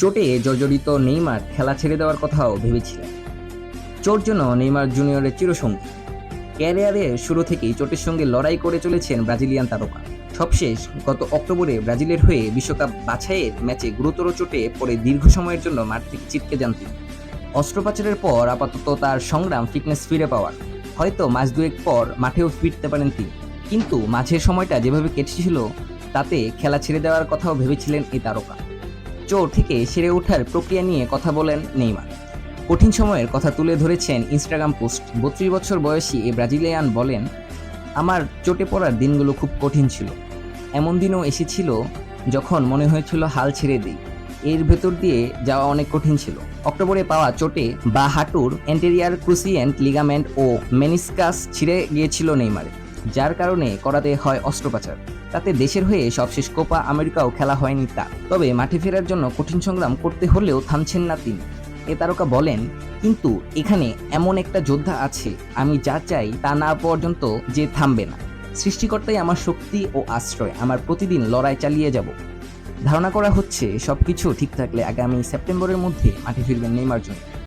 চোটে জর্জরিত নেইমার খেলা ছেড়ে দেওয়ার কথাও ভেবেছিলেন। চোট জন্য নেইমার জুনিয়রের চিরসঙ্গী। ক্যারিয়ারের শুরু থেকেই চোটের সঙ্গে লড়াই করে চলেছেন ব্রাজিলিয়ান তারকা। সবশেষ গত অক্টোবরে ব্রাজিলের হয়ে বিশ্বকাপ বাছাইয়ের ম্যাচে গুরুতর চোটে পড়ে দীর্ঘ সময়ের জন্য মাঠ থেকে ছিটকে যান তিনি। অস্ত্রোপচারের পর আপাতত তার সংগ্রাম, ফিটনেস ফিরে পাওয়ার। হয়তো মাস দুয়েক পর মাঠেও ফিরতে পারেন তিনি। কিন্তু মাঝের সময়টা যেভাবে কেটেছিল, তাতে খেলা ছেড়ে দেওয়ার কথাও ভেবেছিলেন এই তারকা। চোট থেকে সেরে ওঠার প্রক্রিয়া নিয়ে কথা বলেন নেইমার। কঠিন সময়ের কথা তুলে ধরেছেন ইনস্টাগ্রাম পোস্ট। বত্রিশ বছর বয়সী এই ব্রাজিলিয়ান বলেন, আমার চোটে পড়ার দিনগুলো খুব কঠিন ছিল। এমন দিনও এসেছিল যখন মনে হয়েছিল হাল ছেড়ে দিই। এর ভেতর দিয়ে যাওয়া অনেক কঠিন ছিল। অক্টোবরে পাওয়া চোটে বা হাঁটুর অ্যান্টেরিয়ার ক্রুসিয়েন্ট লিগামেন্ট ও মেনিসকাস ছিঁড়ে গিয়েছিল নেইমারে যার কারণে করাতে হয় অস্ত্রোপচার। তাতে দেশের হয়ে সবশেষ কোপা আমেরিকাও খেলা হয়নি তা। তবে মাঠে ফেরার জন্য কঠিন সংগ্রাম করতে হলেও থামছেন না তিনি। এ তারকা বলেন, কিন্তু এখানে এমন একটা যোদ্ধা আছে, আমি যা চাই তা না পর্যন্ত যে থামবে না। সৃষ্টিকর্তাই আমার শক্তি ও আশ্রয়, আমার প্রতিদিন লড়াই চালিয়ে যাব। ধারণা করা হচ্ছে সবকিছু ঠিক থাকলে আগামী সেপ্টেম্বরের মধ্যে মাঠে ফিরবেন নেইমার জন্য